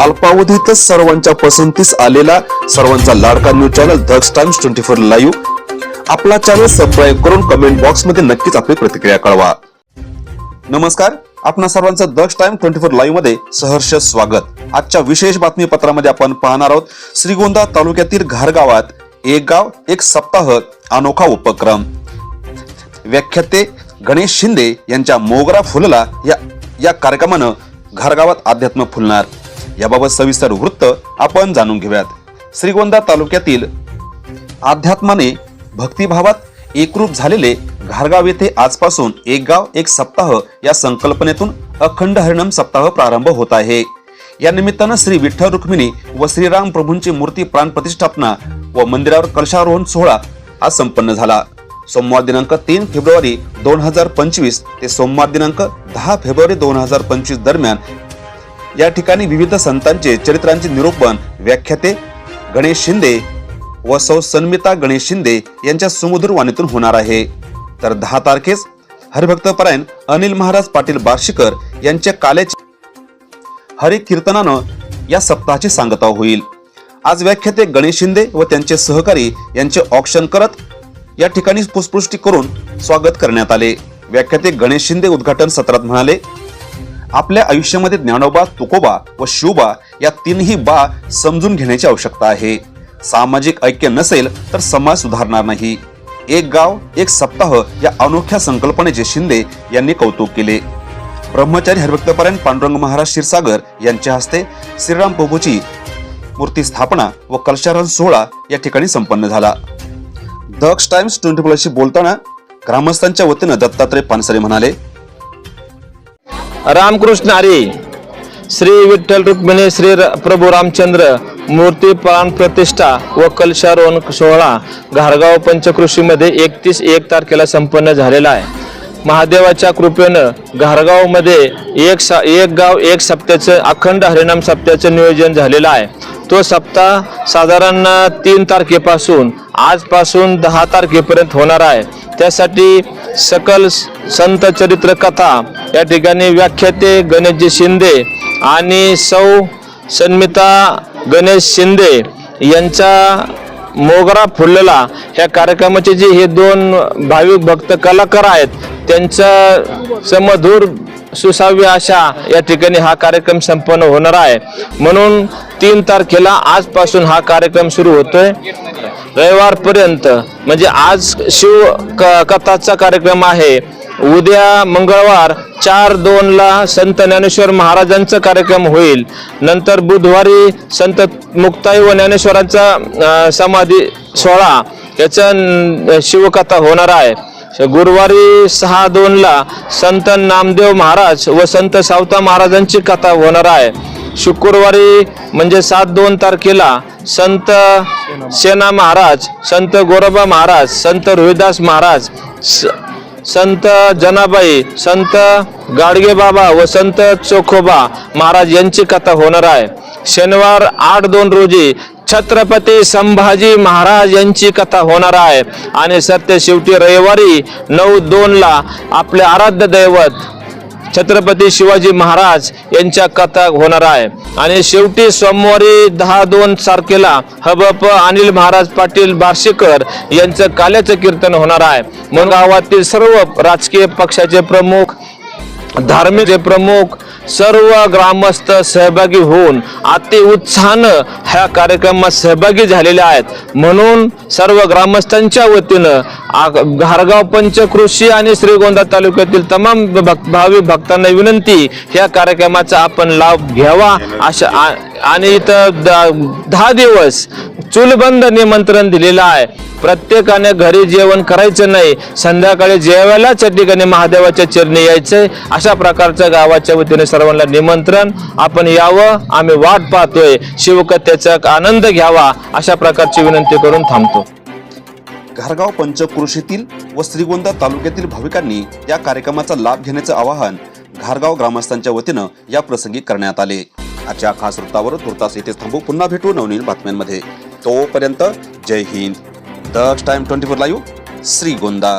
अल्पावधीतच सर्वांच्या पसंतीस आलेला सर्वांचा लाडका news channel Daksh times twenty four live. आपला चॅनल सबस्क्राईब करून कमेंट बॉक्समध्ये नक्कीच आपली प्रतिक्रिया कळवा. नमस्कार आपणा सर्वांचं दक्ष टाइम ट्वेंटी फोर लाईव्हमध्ये सहर्ष स्वागत. आजच्या विशेष बातमीपत्रामध्ये आपण पाहणार आहोत श्रीगोंदा तालुक्यातील घारगावात एक गाव एक सप्ताह अनोखा उपक्रम. व्याख्याते गणेश शिंदे यांच्या मोगरा फुलला या या कार्यक्रमानं घरगावात अध्यात्म फुलणार. याबाबत सविस्तर वृत्त आपण जाणून घेऊयात. श्रीगोंदा तालुक्यातील अध्यात्माने भक्तिभावात एकरूप झालेले घारगाव येथे आजपासून एक गाव एक सप्ताह या संकल्पनेतून अखंड हरिणाम सप्ताह प्रारंभ होत आहे. या निमित्तानं श्री विठ्ठल रुक्मिणी व श्रीराम प्रभूंची मूर्ती प्राण प्रतिष्ठापना व मंदिरावर कलशारोहण सोहळा आज संपन्न झाला. सोमवार दिनांक तीन फेब्रुवारी दोन हजार पंचवीस ते सोमवार दिनांक दहा फेब्रुवारी दोन हजार पंचवीस दरम्यान या ठिकाणी विविध संतांचे चरित्रांचे निरूपण व्याख्याते गणेश शिंदे व सौ सन्मिता गणेश शिंदे यांच्या सुमधुर वाणीतून होणार आहे. तर दहा तारखेस हरिभक्तपरायण अनिल महाराज पाटील बार्शीकर यांच्या काल्याचे हरि कीर्तनानं या सप्ताहाची सांगता होईल. आज व्याख्याते गणेश शिंदे व त्यांचे सहकारी यांचे ऑक्शन करत या ठिकाणी पुष्पृष्टी करून स्वागत करण्यात आले. व्याख्याते गणेश शिंदे उद्घाटन सत्रात म्हणाले आपल्या आयुष्यामध्ये ज्ञानोबा तुकोबा व शिवबा या तीनही बा समजून घेण्याची आवश्यकता आहे. सामाजिक ऐक्य नसेल तर समाज सुधारणार नाही. एक गाव एक सप्ताह या अनोख्या संकल्पनेचे शिंदे यांनी कौतुक केले. ब्रह्मचारी हरिभक्तपरायण पांडुरंग महाराज क्षीरसागर यांच्या हस्ते श्रीराम प्रभूची मूर्ती स्थापना व कलशारण सोहळा या ठिकाणी संपन्न झाला. दक्ष टाइम्स ट्वेंटी फोरशी बोलताना ग्रामस्थांच्या वतीनं दत्तात्रय पानसरे म्हणाले रामकृष्ण हरी श्री विठ्ठल रुक्मिणी श्री र- प्रभू रामचंद्र मूर्ती प्राण प्रतिष्ठा व कलशारोहण सोहळा घारगाव पंचकृषीमध्ये एकतीस एक तारखेला संपन्न झालेला आहे. महादेवाच्या कृपेनं घारगावमध्ये एक सा एक गाव एक सप्त्याचं अखंड हरिनाम सप्त्याचं नियोजन झालेलं आहे. तो सप्ताह साधारण तीन तारखेपासून आजपासून दहा तारखेपर्यंत होणार आहे. त्यासाठी सकल स- संत चरित्र कथा या ठिकाणी व्याख्याते गणेशजी शिंदे आणि सौ सन्मिता गणेश शिंदे यांचा मोगरा फुललेला ह्या कार्यक्रमाचे जे हे दोन भाविक भक्त कलाकार आहेत त्यांचा समधूर सुसाव्य अशा या ठिकाणी हा कार्यक्रम संपन्न होणार आहे. म्हणून तीन तारखेला आजपासून हा कार्यक्रम सुरू होतोय. रविवारपर्यंत म्हणजे आज शिव क- कथाचा कार्यक्रम आहे. उद्या मंगळवार चार दोनला संत ज्ञानेश्वर महाराजांचा कार्यक्रम होईल. नंतर बुधवारी संत मुक्ताई व ज्ञानेश्वरांचा समाधी सोहळा. याचा शिवकथा होणार आहे. गुरुवारी सहा दोनला संत नामदेव महाराज व संत सावता महाराजांची कथा होणार आहे. शुक्रवारी म्हणजे सात दोन तारखेला संत सेना महाराज संत गोरोबा महाराज संत रोहिदास महाराज स- संत जनाबाई संत गाडगे बाबा व संत चोखोबा महाराज यांची कथा होणार आहे. शनिवार आठ दोन रोजी छत्रपती संभाजी महाराज यांची कथा होणार आहे. आणि सत्य शेवटी रविवारी नऊ दोनला आपले आराध्य दैवत छत्रपती शिवाजी महाराज यांच्या कथा होणार आहे. आणि शेवटी सोमवारी दहा दोन तारखेला हबप अनिल महाराज पाटील बार्शीकर यांचं काल्याचं कीर्तन होणार आहे. मग गावातील सर्व राजकीय पक्षाचे प्रमुख धार्मिक प्रमुख सर्व ग्रामस्थ सहभागी होऊन अति उत्साहानं ह्या कार्यक्रमात सहभागी झालेले आहेत. म्हणून सर्व ग्रामस्थांच्या वतीनं घारगाव पंचकृषी आणि श्रीगोंदा तालुक्यातील तमाम भक- भावी भक्तांना विनंती ह्या कार्यक्रमाचा आपण लाभ घ्यावा. अशा आणि इथं द- दहा दिवस चूलबंद निमंत्रण दिलेलं आहे. प्रत्येकाने घरी जेवण करायचं नाही. संध्याकाळी जेवायलाच या ठिकाणी महादेवाच्या चरणी यायचंय. अशा प्रकारचं गावाच्या वतीने सर्वांना निमंत्रण. आपण यावं आम्ही वाट पाहतोय. शिवकथेचा आनंद घ्यावा अशा प्रकारची विनंती करून थांबतो. घारगाव पंचक्रोशीतील व श्रीगोंदा तालुक्यातील भाविकांनी या कार्यक्रमाचा लाभ घेण्याचं आवाहन घारगाव ग्रामस्थांच्या वतीनं या प्रसंगी करण्यात आले. आजच्या खास वृत्तावर तुर्तास येथे थांबू. पुन्हा भेटू नवनील बातम्यांमध्ये. तोपर्यंत जय Hind. Daksh time twenty four live Shrigonda